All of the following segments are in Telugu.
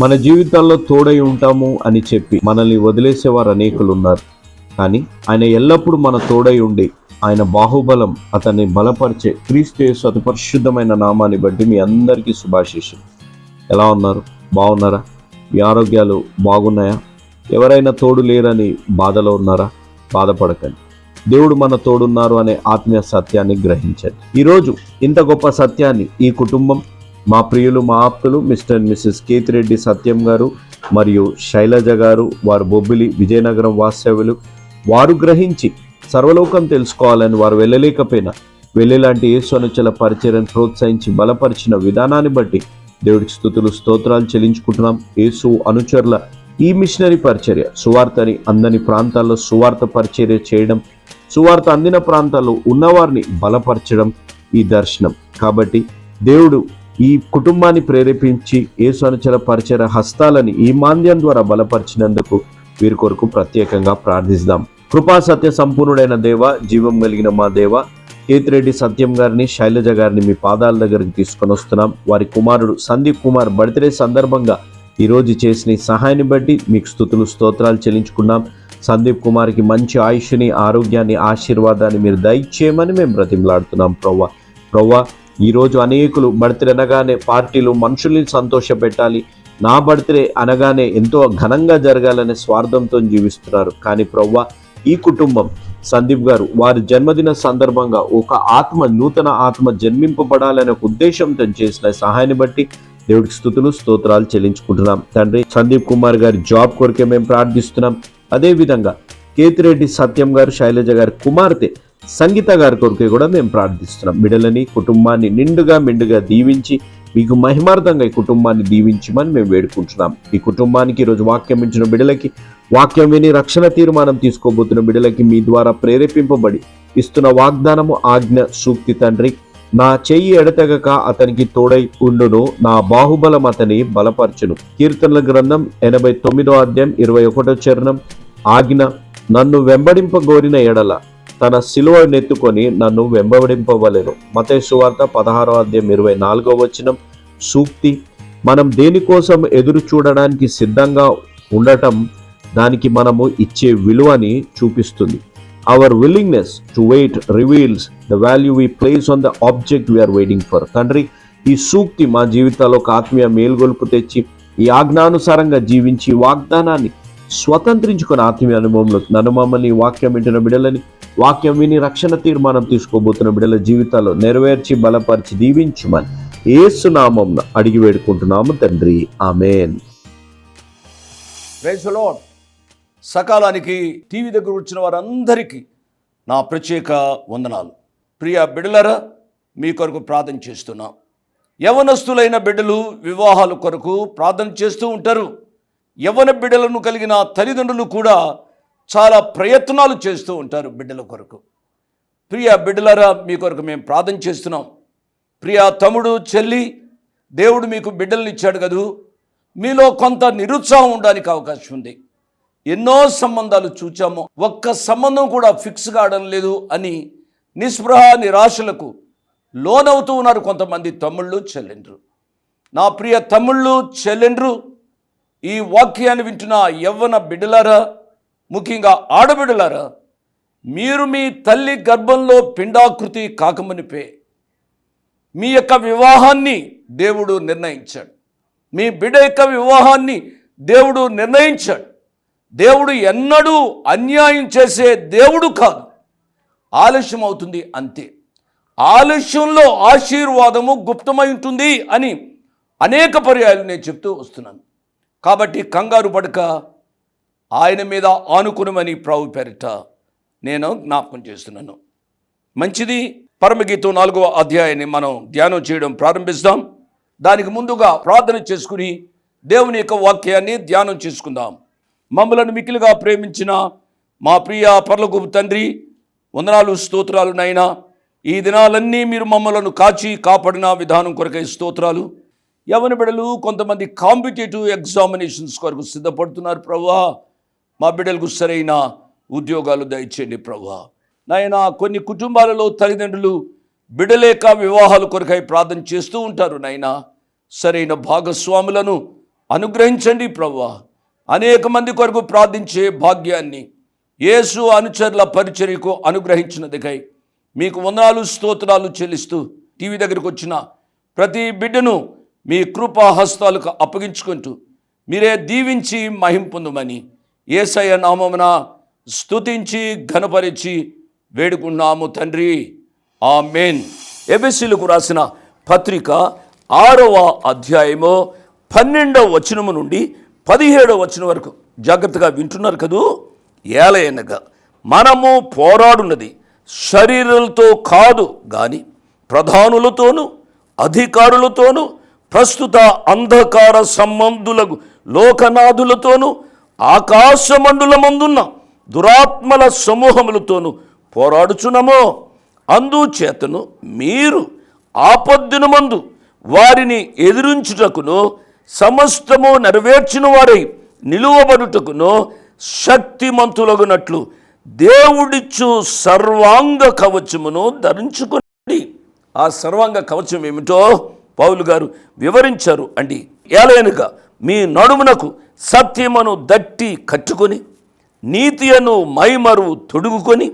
మన జీవితాల్లో తోడై ఉంటాము అని చెప్పి మనల్ని వదిలేసేవారు అనేకులు ఉన్నారు కానీ ఆయన ఎల్లప్పుడూ మన తోడై ఉండి ఆయన బాహుబలం అతన్ని బలపరిచే క్రీస్తు అతి పరిశుద్ధమైన నామాన్ని బట్టి మీ అందరికీ శుభాశీషం ఎలా ఉన్నారు? బాగున్నారా? మీ ఆరోగ్యాలు బాగున్నాయా? ఎవరైనా తోడు లేరని బాధలో ఉన్నారా? బాధపడకండి. దేవుడు మన తోడున్నారు అనే ఆత్మీయ సత్యాన్ని గ్రహించండి. ఈరోజు ఇంత గొప్ప సత్యాన్ని ఈ కుటుంబం మా ప్రియులు మా ఆప్తులు Mr and Mrs Kethireddy Satyam గారు మరియు శైలజ గారు వారు బొబ్బిలి విజయనగరం వాస్తవ్యులు. వారు గ్రహించి సర్వలోకం తెలుసుకోవాలని వారు వెళ్ళలేకపోయినా వెళ్ళేలాంటి యేసు అనుచల పరిచయను ప్రోత్సహించి బలపరిచిన విధానాన్ని బట్టి దేవుడికి స్థుతులు స్తోత్రాలు చెల్లించుకుంటున్నాం. యేసు అనుచరుల ఈ మిషనరీ పరిచర్య సువార్తని అందని ప్రాంతాల్లో సువార్త పరిచర్య చేయడం సువార్త అందిన ప్రాంతాల్లో ఉన్నవారిని బలపరచడం ఈ దర్శనం. కాబట్టి దేవుడు ఈ కుటుంబాన్ని ప్రేరేపించి యేసు అనుచర పరిచయ హస్తాలని ఈ మాంద్యం ద్వారా బలపరిచినందుకు వీరి కొరకు ప్రత్యేకంగా ప్రార్థిస్తాం. కృపా సత్య సంపూర్ణుడైన దేవ జీవం కలిగిన మా దేవ కేతిరెడ్డి సత్యం గారిని శైలజ గారిని మీ పాదాల దగ్గరికి తీసుకొని వస్తున్నాం. వారి కుమారుడు సందీప్ కుమార్ బర్త్డే సందర్భంగా ఈరోజు చేసిన సహాయాన్ని బట్టి మీకు స్థుతులు స్తోత్రాలు చెల్లించుకున్నాం. సందీప్ కుమార్కి మంచి ఆయుష్ని ఆరోగ్యాన్ని ఆశీర్వాదాన్ని మీరు దయచేయమని మేము బ్రతిమలాడుతున్నాం. ప్రవ్వ ప్రవ్వ ఈరోజు అనేకులు బర్త్డే అనగానే పార్టీలు మనుషుల్ని సంతోషపెట్టాలి. నా బర్త్డే అనగానే ఎంతో ఘనంగా జరగాలనే స్వార్థంతో జీవిస్తున్నారు. కానీ ప్రవ్వ ఈ కుటుంబం సందీప్ గారు వారి జన్మదిన సందర్భంగా ఒక ఆత్మ నూతన ఆత్మ జన్మింపబడాలనే ఉద్దేశంతో చేసిన సహాయాన్ని బట్టి దేవుడికి స్థుతులు స్తోత్రాలు చెల్లించుకుంటున్నాం. తండ్రి సందీప్ కుమార్ గారి జాబ్ కొరకే మేము ప్రార్థిస్తున్నాం. అదేవిధంగా కేతిరెడ్డి సత్యం గారు శైలజ గారి కుమార్తె సంగీత గారి కొరకే కూడా మేము ప్రార్థిస్తున్నాం. బిడలని కుటుంబాన్ని నిండుగా మెండుగా దీవించి మీకు మహిమార్థంగా ఈ కుటుంబాన్ని దీవించమని మేము వేడుకుంటున్నాం. ఈ కుటుంబానికి ఈరోజు వాక్యం ఇచ్చిన బిడలకి వాక్యం విని రక్షణ తీర్మానం తీసుకోబోతున్న బిడలకి మీ ద్వారా ప్రేరేపింపబడి ఇస్తున్న వాగ్దానము ఆజ్ఞ సూక్తి తండ్రి నా చెయ్యి ఎడతెగక అతనికి తోడై ఉండును నా బాహుబలం అతని బలపరచును. కీర్తనల గ్రంథం ఎనభై తొమ్మిదో అధ్యాయం ఇరవై ఒకటో చరణం. ఆజ్ఞ నన్ను వెంబడింపగోరిన ఎడల తన శిలువ నెత్తుకొని నన్ను వెంబడింపవలెను. మతే సువార్త పదహారో అధ్యాయం ఇరవై నాలుగో వచనం. సూక్తి మనం దేనికోసం ఎదురు చూడడానికి సిద్ధంగా ఉండటం దానికి మనము ఇచ్చే విలువని చూపిస్తుంది. Our willingness to wait reveals the value we place on the object we're waiting for తండ్రి ఈ సూక్తి మా జీవితాల్లో ఒక ఆత్మీయ మేల్గొల్పు తెచ్చి ఈ ఆజ్ఞానుసారంగా జీవించి వాగ్దానాన్ని స్వతంత్రించుకున్న ఆత్మీయ అనుభవంలో నన్ను మమ్మల్ని వాక్యం వింటున్న బిడలని వాక్యం విని రక్షణ తీర్మానం తీసుకోబోతున్న బిడ్డల జీవితాల్లో నెరవేర్చి బలపరిచి దీవించుమని ఏసునామం అడిగి వేడుకుంటున్నాము తండ్రి. ఆమెన్. సకాలానికి టీవీ దగ్గర వచ్చిన వారందరికీ నా ప్రత్యేక వందనాలు. ప్రియ బిడ్డలరా మీ కొరకు ప్రార్థన చేస్తున్నా. యవనస్తులైన బిడ్డలు వివాహాల కొరకు ప్రార్థన చేస్తూ ఉంటారు. యవన బిడ్డలను కలిగిన తల్లిదండ్రులు కూడా చాలా ప్రయత్నాలు చేస్తూ ఉంటారు బిడ్డల కొరకు. ప్రియ బిడ్డలరా మీ కొరకు మేము ప్రార్థన చేస్తున్నాం. ప్రియ తమ్ముడు చెల్లి దేవుడు మీకు బిడ్డలను ఇచ్చాడు కదూ. మీలో కొంత నిరుత్సాహం ఉండడానికి అవకాశం ఉంది. ఎన్నో సంబంధాలు చూచాము. ఒక్క సంబంధం కూడా ఫిక్స్ కావడం లేదు అని నిస్పృహ నిరాశలకు లోనవుతూ ఉన్నారు కొంతమంది తమ్ముళ్ళు చెల్లెండ్రు. నా ప్రియ తమ్ముళ్ళు చెల్లెండ్రు ఈ వాక్యాన్ని వింటున్న యవ్వన బిడ్డలారా ముఖ్యంగా ఆడబిడ్డలారా మీరు మీ తల్లి గర్భంలో పిండాకృతి కాకమునిపే. మీ యొక్క వివాహాన్ని దేవుడు నిర్ణయించాడు. మీ బిడ్డ యొక్క వివాహాన్ని దేవుడు నిర్ణయించాడు. దేవుడు ఎన్నడూ అన్యాయం చేసే దేవుడు కాదు. ఆలస్యం అవుతుంది అంతే. ఆలస్యంలో ఆశీర్వాదము గుప్తమై ఉంటుంది అని అనేక పర్యాయాలు నేను చెప్తూ వస్తున్నాను. కాబట్టి కంగారు పడక. ఆయన మీద ఆనుకునమని ప్రభు పేరిట నేను జ్ఞాపకం చేస్తున్నాను. మంచిది. పరమగీతం నాలుగవ అధ్యాయాన్ని మనం ధ్యానం చేయడం ప్రారంభిస్తాం. దానికి ముందుగా ప్రార్థన చేసుకుని దేవుని యొక్క వాక్యాన్ని ధ్యానం చేసుకుందాం. మమ్మలను మికిలిగా ప్రేమించిన మా ప్రియ పర్లకు తండ్రి వందనాలు స్తోత్రాలు నైనా ఈ దినాలన్నీ మీరు మమ్మలను కాచి కాపాడిన విధానం కొరకై స్తోత్రాలు. యవన బిడలు కొంతమంది కాంపిటేటివ్ ఎగ్జామినేషన్స్ కొరకు సిద్ధపడుతున్నారు ప్రభా. మా బిడ్డలకు సరైన ఉద్యోగాలు దయచేయండి ప్రభా. నాయన కొన్ని కుటుంబాలలో తల్లిదండ్రులు బిడలేక వివాహాల కొరకై ప్రార్థన చేస్తూ ఉంటారు నాయన. సరైన భాగస్వాములను అనుగ్రహించండి ప్రభా. అనేక మంది కొరకు ప్రార్థించే భాగ్యాన్ని యేసు అనుచరుల పరిచర్యకు అనుగ్రహించినదికై మీకు వందనాలు స్తోత్రాలు చెల్లిస్తూ టీవీ దగ్గరికి వచ్చిన ప్రతి బిడ్డను మీ కృపా హస్తాలకు అప్పగించుకుంటూ మీరే దీవించి మహింపొందమని ఏసయ నామమున స్తుతించి ఘనపరిచి వేడుకున్నాము తండ్రి. ఆ మెయిన్ ఎబిసిలకు రాసిన పత్రిక ఆరవ అధ్యాయము పన్నెండవ వచనము నుండి పదిహేడవ వచనం వరకు. జాగ్రత్తగా వింటున్నారు కదూ? ఏలయనగా మనము పోరాడున్నది శరీరాలతో కాదు కానీ ప్రధానులతోనూ అధికారులతోనూ ప్రస్తుత అంధకార సంబంధులకు లోకనాథులతోనూ ఆకాశమండులమందున్న దురాత్మల సమూహములతోనూ పోరాడుచునమో అందుచేతను మీరు ఆపద్దినమందు వారిని ఎదిరించుటకును సమస్తము నెరవేర్చిన వారై నిలువబడుటకును శక్తిమంతులగునట్లు దేవుడిచ్చు సర్వాంగ కవచమును ధరించుకుని ఆ సర్వాంగ కవచం ఏమిటో పౌలు గారు వివరించారు అండి. ఏలైనగా మీ నడుమునకు సత్యమును దట్టి కట్టుకొని నీతియను మైమరువు మైమరు తొడుగుకొని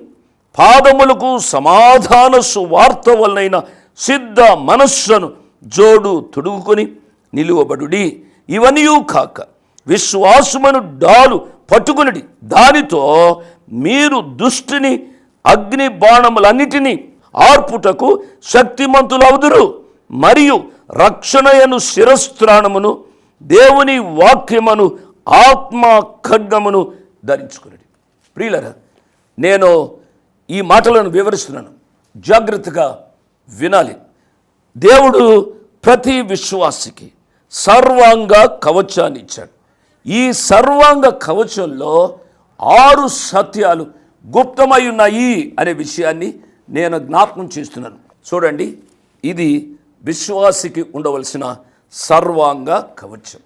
పాదములకు సమాధాన సువార్త వలనైన సిద్ధ మనస్సును జోడు తొడుగుకొని నిలువబడుడి. ఇవనియూ కాక విశ్వాసమును డాలు పట్టుకునిడి. దానితో మీరు దుష్టిని అగ్ని బాణములన్నిటినీ ఆర్పుటకు శక్తిమంతులవుదురు. మరియు రక్షణయను శిరస్త్రాణమును దేవుని వాక్యమును ఆత్మ ఖడ్గమును ధరించుకున్నది ప్రియులరా నేను ఈ మాటలను వివరిస్తున్నాను. జాగ్రత్తగా వినాలి. దేవుడు ప్రతి విశ్వాసికి సర్వాంగ కవచాన్ని ఇచ్చాడు. ఈ సర్వాంగ కవచంలో ఆరు సత్యాలు గుప్తమై ఉన్నాయి అనే విషయాన్ని నేను జ్ఞాపకం చేస్తున్నాను. చూడండి ఇది విశ్వాసికి ఉండవలసిన సర్వాంగ కవచం.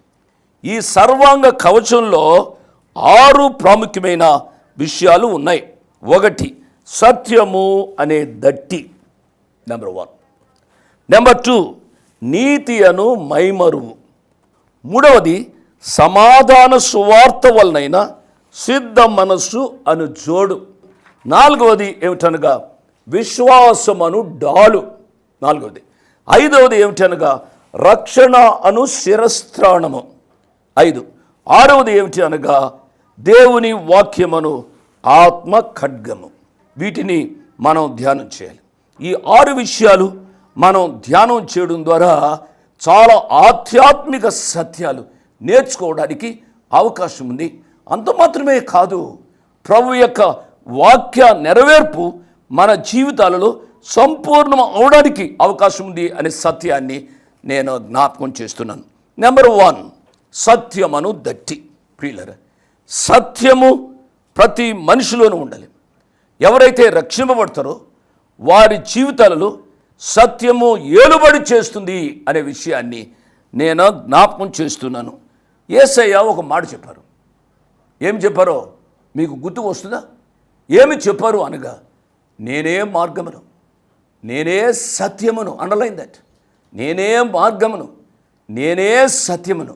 ఈ సర్వాంగ కవచంలో ఆరు ప్రాముఖ్యమైన విషయాలు ఉన్నాయి. ఒకటి సత్యము అనే దట్టి. నెంబర్ వన్ నెంబర్ టూ నీతి అను మైమరువు. మూడవది సమాధాన సువార్త వలనైన సిద్ధ మనస్సు అను జోడు. నాలుగవది ఏమిటనగా విశ్వాసమను డాలు. నాలుగవది. ఐదవది ఏమిటనగా రక్షణ అను శిరస్త్రాణము ఐదు. ఆరవది ఏమిటి అనగా దేవుని వాక్యమను ఆత్మ ఖడ్గము. వీటిని మనం ధ్యానం చేయాలి. ఈ ఆరు విషయాలు మనం ధ్యానం చేయడం ద్వారా చాలా ఆధ్యాత్మిక సత్యాలు నేర్చుకోవడానికి అవకాశం ఉంది. అంత మాత్రమే కాదు ప్రభు యొక్క వాక్య నెరవేర్పు మన జీవితాలలో సంపూర్ణం అవడానికి అవకాశం ఉంది అనే సత్యాన్ని నేను జ్ఞాపకం చేస్తున్నాను. Number one సత్యమను దట్టి. ప్రియులర సత్యము ప్రతి మనిషిలోనూ ఉండాలి. ఎవరైతే రక్షింపబడతారో వారి జీవితాలలో సత్యము ఏలుబడి చేస్తుంది అనే విషయాన్ని నేను జ్ఞాపకం చేస్తున్నాను. ఏసయ్య ఒక మాట చెప్పారు. ఏమి చెప్పారో మీకు గుర్తుకు వస్తుందా? ఏమి చెప్పారు అనగా నేనే మార్గమును నేనే సత్యమును అండర్లైన్ దట్ నేనే మార్గమును నేనే సత్యమును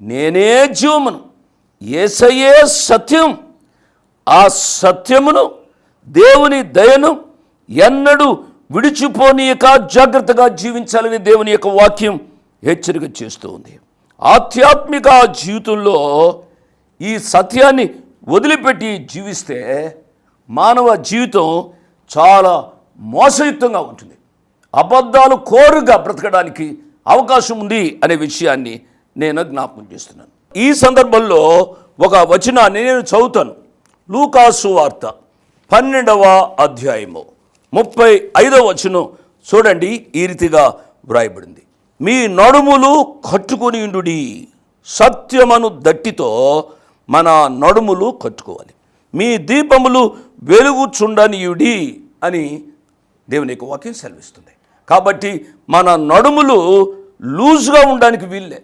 నేనే జీవమును. ఏసయ్యే సత్యం. ఆ సత్యమును దేవుని దయను ఎన్నడూ విడిచిపోనీయక జాగ్రత్తగా జీవించాలని దేవుని యొక్క వాక్యం హెచ్చరిక చేస్తూ ఉంది ఆధ్యాత్మిక జీవితంలో ఈ సత్యాన్ని వదిలిపెట్టి జీవిస్తే మానవ జీవితం చాలా మోసయుక్తంగా ఉంటుంది. అబద్ధాలు కోరుగా బ్రతకడానికి అవకాశం ఉంది అనే విషయాన్ని నేను జ్ఞాపకం చేస్తున్నాను. ఈ సందర్భంలో ఒక వచనాన్ని నేను చదువుతాను. లూకాసు వార్త పన్నెండవ అధ్యాయము ముప్పై ఐదవ వచనం చూడండి ఈ రీతిగా వ్రాయబడింది. మీ నడుములు కట్టుకుని ఉండుడి. సత్యమను దట్టితో మన నడుములు కట్టుకోవాలి. మీ దీపములు వెలుగుచుండనీయుడి అని దేవుని యొక్క వాక్యం సెలవిస్తుంది. కాబట్టి మన నడుములు లూజ్గా ఉండడానికి వీల్లే.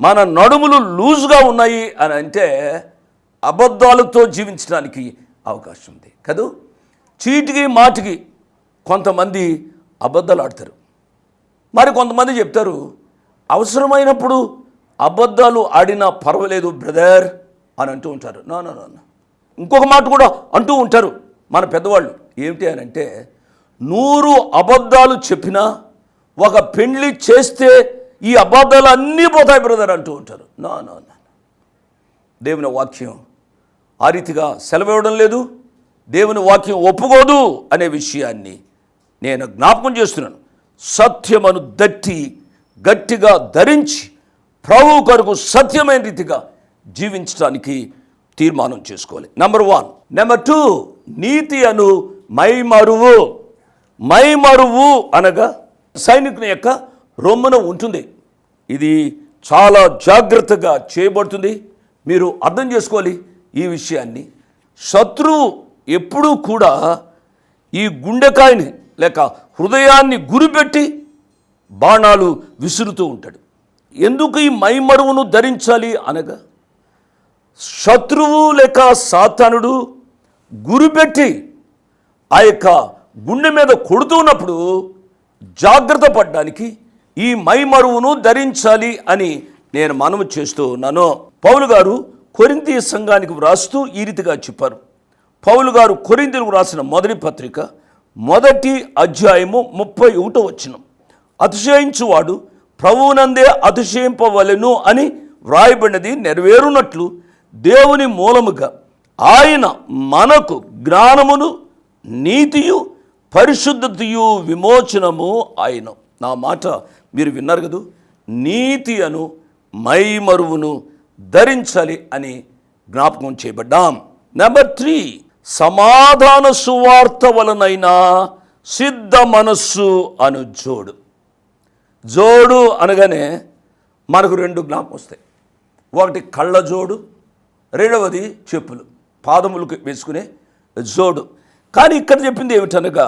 మన నడుములు లూజ్గా ఉన్నాయి అని అంటే అబద్ధాలతో జీవించడానికి అవకాశం ఉంది. కదూ? చీటికి మాటికి కొంతమంది అబద్ధాలు ఆడతారు మరి కొంతమంది చెప్తారు అవసరమైనప్పుడు అబద్ధాలు ఆడినా పర్వాలేదు బ్రదర్ అని అంటూ ఉంటారు. నా నా. ఇంకొక మాట కూడా అంటూ ఉంటారు మన పెద్దవాళ్ళు. ఏమిటి అని అంటే నూరు అబద్ధాలు చెప్పినా ఒక పెండ్లి చేస్తే ఈ అబద్ధాలు అన్నీ పోతాయి బ్రదర్ అంటూ ఉంటారు. నా నా నా దేవుని వాక్యం ఆ రీతిగా సెలవివ్వడం లేదు. దేవుని వాక్యం ఒప్పుకోదు అనే విషయాన్ని నేను జ్ఞాపకం చేస్తున్నాను. సత్యమను దట్టి గట్టిగా ధరించి ప్రభు కొరకు సత్యమైన రీతిగా జీవించడానికి తీర్మానం చేసుకోవాలి. నెంబర్ వన్ నెంబర్ టూ నీతి అను మైమరువు. మైమరువు అనగా సైనికుని యొక్క రొమ్మున ఉంటుంది. ఇది చాలా జాగ్రత్తగా చేయబడుతుంది. మీరు అర్థం చేసుకోవాలి ఈ విషయాన్ని. శత్రువు ఎప్పుడూ కూడా ఈ గుండెకాయని లేక హృదయాన్ని గురిపెట్టి బాణాలు విసురుతూ ఉంటాడు. ఎందుకు ఈ మైమరువును ధరించాలి అనగా శత్రువు లేక సాతానుడు గురిపెట్టి ఆ యొక్క గుండె మీద కొడుతున్నప్పుడు జాగ్రత్త పడడానికి ఈ మైమరువును ధరించాలి అని నేను మనవి చేస్తూ ఉన్నాను. పౌలు గారు కొరింతి సంఘానికి వ్రాస్తూ ఈ రీతిగా చెప్పారు. పౌలు గారు కొరింతలకు రాసిన మొదటి పత్రిక మొదటి అధ్యాయము ముప్పై ఒకటో వచ్చిన అతిశయించువాడు ప్రభువునందే అతిశయింపవలెను అని వ్రాయబడినది నెరవేరునట్లు దేవుని మూలముగా ఆయన మనకు జ్ఞానమును నీతియు పరిశుద్ధతయు విమోచనము ఆయన నా మాట మీరు విన్నారు కదూ? నీతి అను మైమరువును ధరించాలి అని జ్ఞాపకం చేయబడ్డాం. నెంబర్ త్రీ సమాధాన సువార్త వలనైనా సిద్ధ మనస్సు అను జోడు. జోడు అనగానే మనకు రెండు జ్ఞాపకం వస్తాయి. ఒకటి కళ్ళ జోడు రెండవది చెప్పులు. పాదములకు వేసుకునే జోడు. కానీ ఇక్కడ చెప్పింది ఏమిటనగా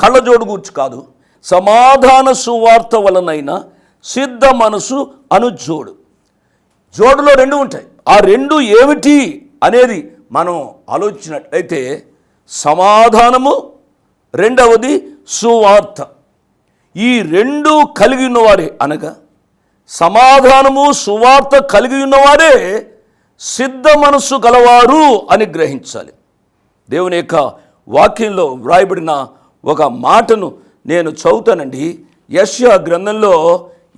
కళ్ళజోడు గూర్చి కాదు సమాధాన సువార్త వలనైనా సిద్ధ మనసు అనుజోడు జోడులో రెండు ఉంటాయి. ఆ రెండు ఏమిటి అనేది మనం ఆలోచించినట్లయితే సమాధానము రెండవది సువార్త. ఈ రెండు కలిగి ఉన్నవారే అనగా సమాధానము సువార్త కలిగి ఉన్నవారే సిద్ధ మనస్సు గలవారు అని గ్రహించాలి. దేవుని యొక్క వాక్యంలో వ్రాయబడిన ఒక మాటను నేను చదువుతానండి. యష్యా గ్రంథంలో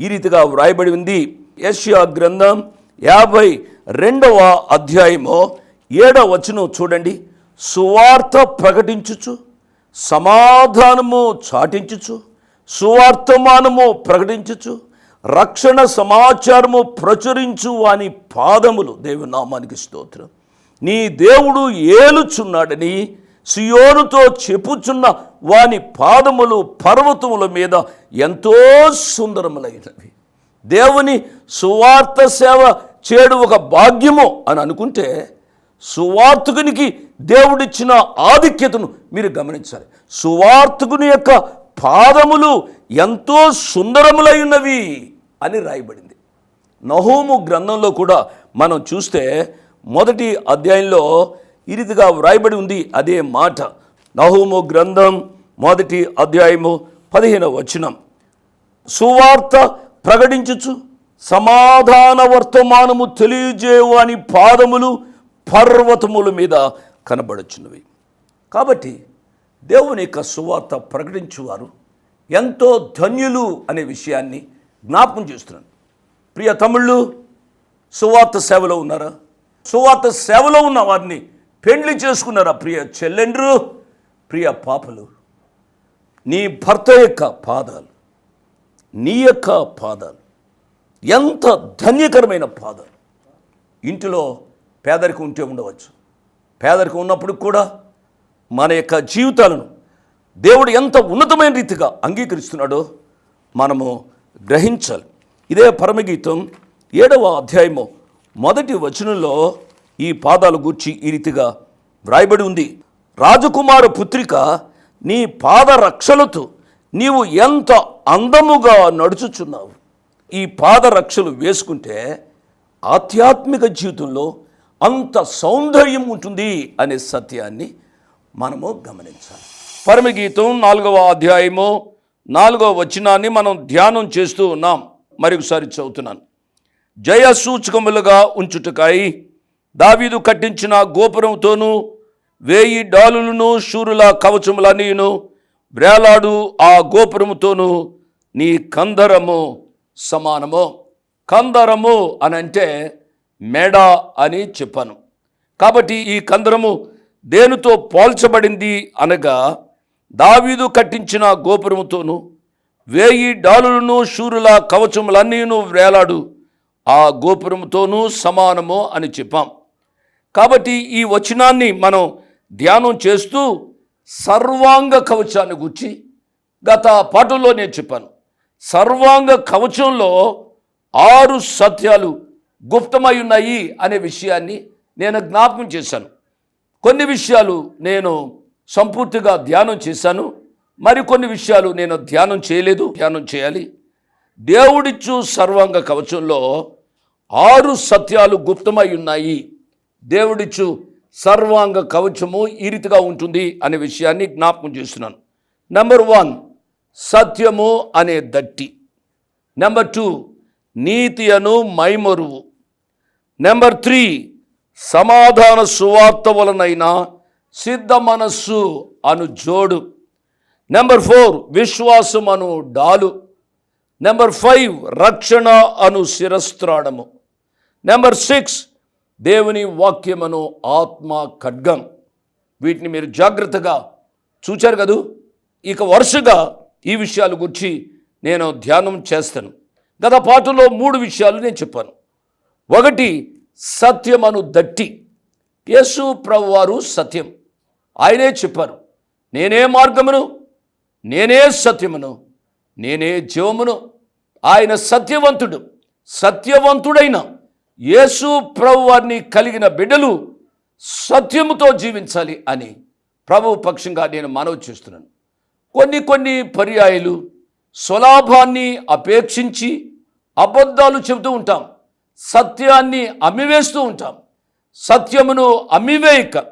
ఈ రీతిగా వ్రాయబడి ఉంది. యష్యా గ్రంథం యాభై రెండవ అధ్యాయము ఏడవ వచనం చూడండి. సువార్త ప్రకటించుచు సమాధానము చాటించుచు సువార్తమానము ప్రకటించుచు రక్షణ సమాచారము ప్రచురించు వాని పాదములు దేవునామానికి స్తోత్రం. నీ దేవుడు ఏలుచున్నాడని సియోనుతో చెప్పుచున్న వాని పాదములు పర్వతముల మీద ఎంతో సుందరములైనవి. దేవుని సువార్త సేవ చేయడం ఒక భాగ్యము అని అనుకుంటే సువార్తకునికి దేవుడిచ్చిన ఆధిక్యతను మీరు గమనించాలి. సువార్తకుని యొక్క పాదములు ఎంతో సుందరములై ఉన్నవి అని రాయబడింది. నహోము గ్రంథంలో కూడా మనం చూస్తే మొదటి అధ్యాయంలో ఈ రీతిగా వ్రాయబడి ఉంది అదే మాట. నహోము గ్రంథం మొదటి అధ్యాయము పదిహేను వచనం. సువార్త ప్రకటించుచు సమాధాన వర్తమానము తెలియజేయవాని పాదములు పర్వతముల మీద కనబడుచున్నవి. కాబట్టి దేవుని యొక్క సువార్త ప్రకటించువారు ఎంతో ధన్యులు అనే విషయాన్ని జ్ఞాపకం చేస్తున్నాను ప్రియ తమిళ్ళు సువార్త సేవలో ఉన్నారా? సువార్త సేవలో ఉన్న వారిని పెండ్లి చేసుకున్నారా ప్రియ చెల్లెండ్రు? ప్రియ పాపలు నీ భర్త యొక్క పాదాలు నీ యొక్క పాదాలు ఎంత ధన్యకరమైన పాదాలు. ఇంటిలో పేదరికం ఉంటే ఉండవచ్చు. పేదరికం ఉన్నప్పుడు కూడా మన యొక్క జీవితాలను దేవుడు ఎంత ఉన్నతమైన రీతిగా అంగీకరిస్తున్నాడో మనము గ్రహించాలి. ఇదే పరమగీతం ఏడవ అధ్యాయము మొదటి వచనంలో ఈ పాదాలు గూర్చి ఈ రీతిగా వ్రాయబడి ఉంది. రాజకుమారు పుత్రిక నీ పాదరక్షలతో నీవు ఎంత అందముగా నడుచుచున్నావు. ఈ పాదరక్షలు వేసుకుంటే ఆధ్యాత్మిక జీవితంలో అంత సౌందర్యం ఉంటుంది అనే సత్యాన్ని మనము గమనించాలి. పరమగీతం నాలుగవ అధ్యాయము నాలుగవ వచనాన్ని మనం ధ్యానం చేస్తూ ఉన్నాం. మరొకసారి చదువుతున్నాను. జయ సూచకములుగా ఉంచుటకాయి దావీదు కట్టించిన గోపురంతోనూ వేయి డాలులను శూరుల కవచములన్నీను బ్రేలాడు ఆ గోపురముతోనూ నీ కందరము సమానము. కందరము అని అంటే మెడ అని చెప్పాను. కాబట్టి ఈ కందరము దేనితో పోల్చబడింది అనగా దావీదు కట్టించిన గోపురముతోను వేయి డాలులను శూరుల కవచములన్నీను వేలాడు ఆ గోపురముతోనూ సమానము అని చెప్పాం. కాబట్టి ఈ వచనాన్ని మనం ధ్యానం చేస్తూ సర్వాంగ కవచాన్ని గుర్చి గత పాటల్లో నేను చెప్పాను. సర్వాంగ కవచంలో ఆరు సత్యాలు గుప్తమై ఉన్నాయి అనే విషయాన్ని నేను జ్ఞాపకం చేశాను. కొన్ని విషయాలు నేను సంపూర్తిగా ధ్యానం చేశాను. మరికొన్ని విషయాలు నేను ధ్యానం చేయలేదు ధ్యానం చేయాలి. దేవుడిచ్చు సర్వాంగ కవచంలో ఆరు సత్యాలు గుప్తమై ఉన్నాయి. దేవుడిచ్చు సర్వాంగ కవచము ఈ రీతిగా ఉంటుంది అనే విషయాన్ని జ్ఞాపకం చేస్తున్నాను. నెంబర్ వన్ సత్యము అనే దట్టి. నెంబర్ టూ నీతి అను మైమరువు. నెంబర్ త్రీ సమాధాన సువార్త వలనైన సిద్ధ మనస్సు అను జోడు. నెంబర్ ఫోర్ విశ్వాసం అను డాలు. నెంబర్ ఫైవ్ రక్షణ అను శిరస్త్రాణము నెంబర్ సిక్స్ దేవుని వాక్యమను ఆత్మ ఖడ్గం. వీటిని మీరు జాగ్రత్తగా చూచారు కదూ? ఇక వరుసగా ఈ విషయాల గురించి నేను ధ్యానం చేస్తాను. గత పాటలో మూడు విషయాలు నేను చెప్పాను. ఒకటి సత్యమను దట్టి. యేసు ప్రభువారు సత్యం. ఆయనే చెప్పారు నేనే మార్గమును నేనే సత్యమును నేనే జీవమును. ఆయన సత్యవంతుడు సత్యవంతుడైన యేసు ప్రభు వారిని కలిగిన బిడ్డలు సత్యముతో జీవించాలి అని ప్రభు పక్షంగా నేను మనవి చేస్తున్నాను. కొన్ని కొన్ని పర్యాయాలు స్వలాభాన్ని అపేక్షించి అబద్ధాలు చెబుతూ ఉంటాం. సత్యాన్ని అమ్మివేస్తూ ఉంటాం. సత్యమును అమ్మివేయక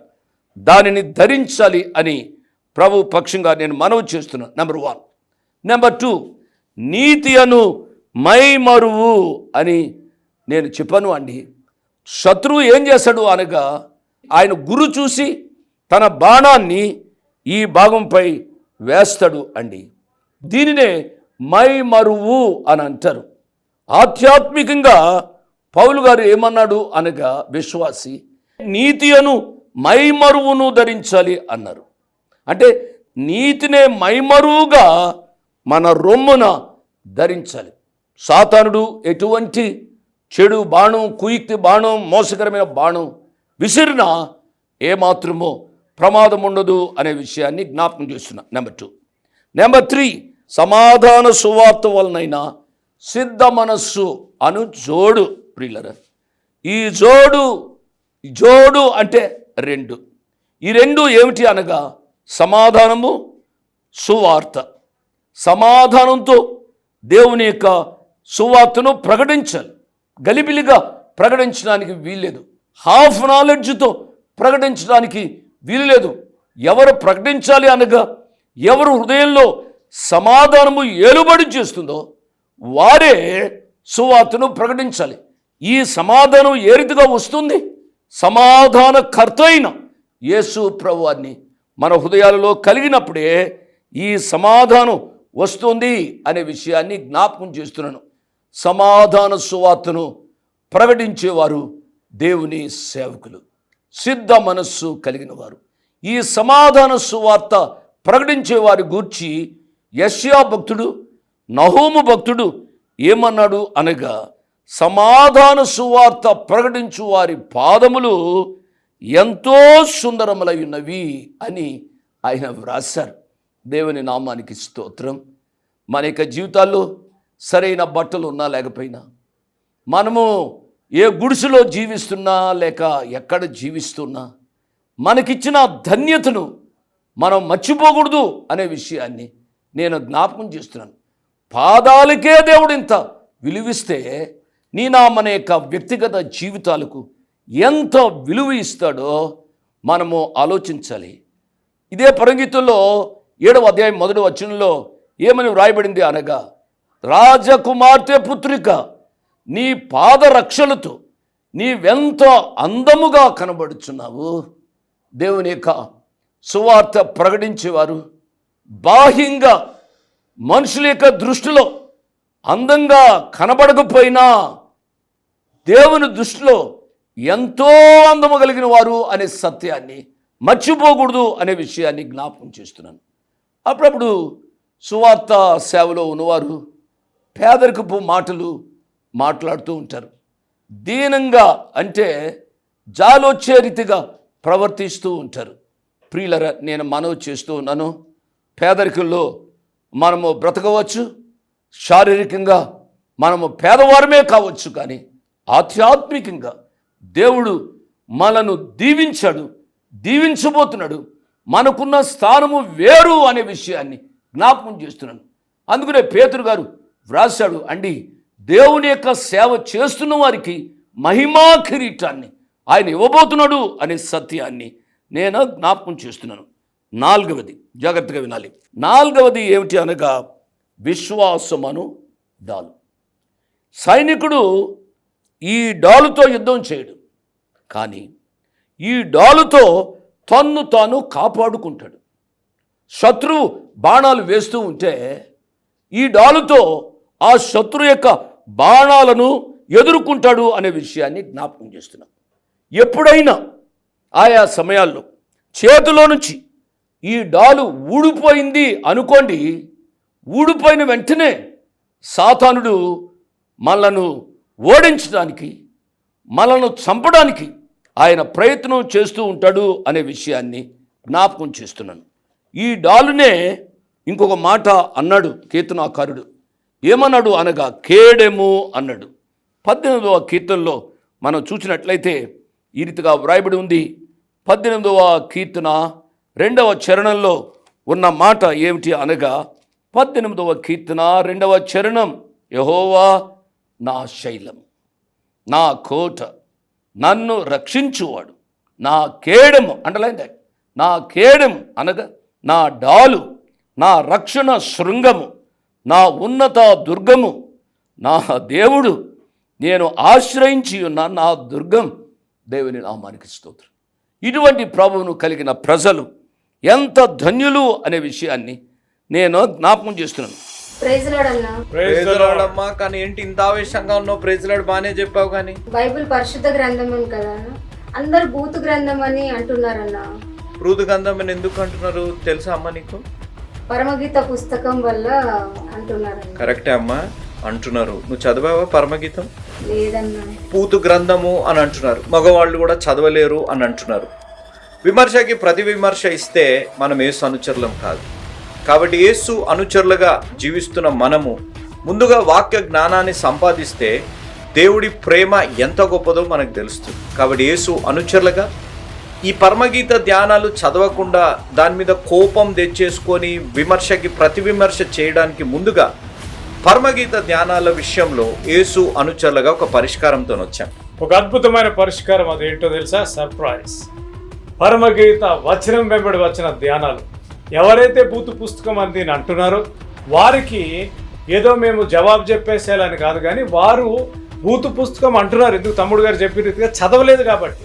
దానిని ధరించాలి అని ప్రభు పక్షంగా నేను మనవి చేస్తున్నాను. నెంబర్ వన్ నెంబర్ టూ నీతి అను మైమరువు అని నేను చెప్పాను అండి. శత్రువు ఏం చేశాడు అనగా ఆయన గురు చూసి తన బాణాన్ని ఈ భాగంపై వేస్తాడు అండి. దీనినే మై మరువు అని అంటారు. ఆధ్యాత్మికంగా పౌలు గారు ఏమన్నాడు అనగా విశ్వాసి నీతి అను మైమరువును ధరించాలి అన్నారు. అంటే నీతినే మైమరువుగా మన రొమ్మున ధరించాలి. సాతానుడు ఎటువంటి చెడు బాణం కుయుక్తి బాణం మోసకరమైన బాణం విసిరినా ఏమాత్రమో ప్రమాదం ఉండదు అనే విషయాన్ని జ్ఞాపకం చేస్తున్నా. నెంబర్ టూ నెంబర్ త్రీ సమాధాన సువార్త వలనైనా సిద్ధ మనస్సు అను జోడు ప్రియులరా. ఈ జోడు జోడు అంటే రెండు. ఈ రెండు ఏమిటి అనగా సమాధానము సువార్త. సమాధానంతో దేవుని యొక్క సువార్తను ప్రకటించాలి. గలిబిలిగా ప్రకటించడానికి వీల్లేదు. హాఫ్ నాలెడ్జ్తో ప్రకటించడానికి వీలులేదు. ఎవరు ప్రకటించాలి అనగా ఎవరు హృదయంలో సమాధానము ఏలుబడి చేస్తుందో వారే సువార్తను ప్రకటించాలి. ఈ సమాధానం ఏ రీతిగా వస్తుంది? సమాధానకర్త అయిన యేసు ప్రభువాన్ని మన హృదయాలలో కలిగినప్పుడే ఈ సమాధానం వస్తుంది అనే విషయాన్ని జ్ఞాపకం చేస్తున్నాను. సమాధాన సువార్తను ప్రకటించేవారు దేవుని సేవకులు. సిద్ధ మనస్సు కలిగిన వారు ఈ సమాధాన సువార్త ప్రకటించే వారి గూర్చి యష్యా భక్తుడు నహోము భక్తుడు ఏమన్నాడు అనగా సమాధాన సువార్త ప్రకటించు వారి పాదములు ఎంతో సుందరములై ఉన్నవి అని ఆయన వ్రాశారు. దేవుని నామానికి స్తోత్రం. మన యొక్క జీవితాల్లో సరైన బట్టలు ఉన్నా లేకపోయినా. మనము ఏ గుడిసెలో జీవిస్తున్నా లేక ఎక్కడ జీవిస్తున్నా మనకిచ్చిన ధన్యతను మనం మర్చిపోకూడదు అనే విషయాన్ని నేను జ్ఞాపకం చేస్తున్నాను. పాదాలకే దేవుడు ఇంత విలువిస్తే నీ నా మన యొక్క వ్యక్తిగత జీవితాలకు ఎంత విలువ ఇస్తాడో మనము ఆలోచించాలి. ఇదే పరంగితుల్లో ఏడవ అధ్యాయం మొదటి వచనంలో ఏమని వ్రాయబడింది అనగా రాజకుమార్తె పుత్రిక నీ పాదరక్షలతో నీవెంతో అందముగా కనబడుచున్నావు. దేవుని యొక్క సువార్త ప్రకటించేవారు బాహ్యంగా మనుషుల యొక్క దృష్టిలో అందంగా కనబడకపోయినా దేవుని దృష్టిలో ఎంతో అందము కలిగిన వారు అనే సత్యాన్ని మర్చిపోకూడదు అనే విషయాన్ని జ్ఞాపకం చేస్తున్నాను. అప్పుడప్పుడు సువార్త సేవలో ఉన్నవారు పేదరికపు మాటలు మాట్లాడుతూ ఉంటారు. దీనంగా అంటే జాలోచ్చే రీతిగా ప్రవర్తిస్తూ ఉంటారు. ప్రియులర నేను మనవి చేస్తూ ఉన్నాను. పేదరికంలో మనము బ్రతకవచ్చు. శారీరకంగా మనము పేదవారమే కావచ్చు కానీ ఆధ్యాత్మికంగా దేవుడు మనను దీవించాడు దీవించబోతున్నాడు. మనకున్న స్థానము వేరు అనే విషయాన్ని జ్ఞాపకం చేస్తున్నాను. అందుకనే పేతురు గారు వ్రాశాడు. అండి దేవుని యొక్క సేవ చేస్తున్న వారికి మహిమా కిరీటాన్ని ఆయన ఇవ్వబోతున్నాడు అనే సత్యాన్ని నేను జ్ఞాపకం చేస్తున్నాను. నాలుగవది జాగ్రత్తగా వినాలి. నాలుగవది ఏమిటి అనగా విశ్వాసమను డాలు. సైనికుడు ఈ డాలుతో యుద్ధం చేయడు. కానీ ఈ డాలుతో తన్ను తాను కాపాడుకుంటాడు. శత్రువు బాణాలు వేస్తూ ఉంటే ఈ డాలుతో ఆ శత్రు యొక్క బాణాలను ఎదుర్కొంటాడు అనే విషయాన్ని జ్ఞాపకం చేస్తున్నాం. ఎప్పుడైనా ఆయా సమయాల్లో చేతిలో నుంచి ఈ డాలు ఊడిపోయింది అనుకోండి ఊడిపోయిన వెంటనే సాతానుడు మనలను ఓడించడానికి మనలను చంపడానికి ఆయన ప్రయత్నం చేస్తూ ఉంటాడు అనే విషయాన్ని జ్ఞాపకం చేస్తున్నాను. ఈ డాలునే ఇంకొక మాట అన్నాడు కీర్తనాకారుడు. ఏమన్నాడు అనగా కేడెము అన్నాడు. పద్దెనిమిదవ కీర్తనలో మనం చూసినట్లయితే ఈ రీతిగా వ్రాయబడి ఉంది. పద్దెనిమిదవ కీర్తన రెండవ చరణంలో ఉన్న మాట ఏమిటి అనగా పద్దెనిమిదవ కీర్తన రెండవ చరణం యహోవా నా శైలం నా కోట నన్ను రక్షించువాడు నా కేడము అండర్లైన్ దట్. నా కేడము అనగా నా డాలు నా రక్షణ శృంగము నా ఉన్నత దుర్గము నా దేవుడు నేను ఆశ్రయించి ఉన్న నా దుర్గం దేవుని నామానికి స్తోత్రం. ఇటువంటి ప్రభువును కలిగిన ప్రజలు ఎంత ధన్యులు అనే విషయాన్ని నేను జ్ఞాపకం చేస్తున్నాను. ప్రైజ్ లార్డ్ అన్న. ప్రైజ్ లార్డ్ అమ్మా కానీ ఏంటి ఇంత ఆవేశంగా ఉన్నావు? ప్రైజ్ లార్డ్ బాగానే చెప్పావు కానీ. బైబిల్ పరిశుద్ధ గ్రంథం అని కదా? అందరు బూతు గ్రంథం అని అంటున్నారన్న. మృదు గంధం అని ఎందుకు అంటున్నారు? తెలుసా అమ్మా నీకు? పరమగీత పుస్తకం వల్ల అంటున్నారన్న కరెక్టే అమ్మా అంటున్నారు. నువ్వు చదివావా పరమగీతం? లేదన్నా. పూతు గ్రంథము అని అంటున్నారు. మగవాళ్ళు కూడా చదవలేరు అని అంటున్నారు. విమర్శకి ప్రతి విమర్శ ఇస్తే మనం ఏసు అనుచరులం కాదు. కాబట్టి యేసు అనుచరులుగా జీవిస్తున్న మనము ముందుగా వాక్య జ్ఞానాన్ని సంపాదిస్తే దేవుడి ప్రేమ ఎంత గొప్పదో మనకు తెలుస్తుంది. కాబట్టి యేసు అనుచరులుగా ఈ పరమగీత ధ్యానాలు చదవకుండా దాని మీద కోపం తెచ్చేసుకొని విమర్శకి ప్రతి విమర్శ చేయడానికి ముందుగా పరమగీత ధ్యానాల విషయంలో యేసు అనుచరులుగా ఒక పరిష్కారంతో వచ్చాం. ఒక అద్భుతమైన పరిష్కారం అది ఏంటో తెలుసా? సర్ప్రైజ్ పరమగీత వచనం వెంబడి వచ్చిన ధ్యానాలు. ఎవరైతే బూతు పుస్తకం అని అంటున్నారో వారికి ఏదో మేము జవాబు చెప్పేసేయాలని కాదు కానీ వారు బూతు పుస్తకం అంటున్నారు. ఎందుకు? తమ్ముడు గారు చెప్పిన రీతిగా చదవలేదు కాబట్టి.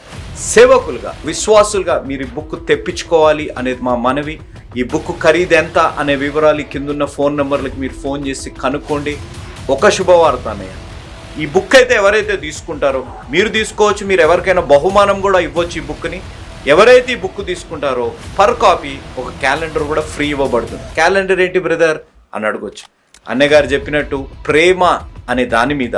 సేవకులుగా విశ్వాసులుగా మీరు ఈ బుక్ తెప్పించుకోవాలి అనేది మా మనవి. ఈ బుక్ ఖరీదు ఎంత అనే వివరాలు కిందున్న ఫోన్ నెంబర్లకు మీరు ఫోన్ చేసి కనుక్కోండి. ఒక శుభవార్త అన్నయ్య ఈ బుక్ అయితే ఎవరైతే తీసుకుంటారో మీరు తీసుకోవచ్చు మీరు ఎవరికైనా బహుమానం కూడా ఇవ్వచ్చు ఈ బుక్ని. ఎవరైతే ఈ బుక్ తీసుకుంటారో పర్ కాపీ ఒక క్యాలెండర్ కూడా ఫ్రీ ఇవ్వబడుతుంది. క్యాలెండర్ ఏంటి బ్రదర్? అని అడగొచ్చు. అన్నయ్య గారు చెప్పినట్టు ప్రేమ అనే దాని మీద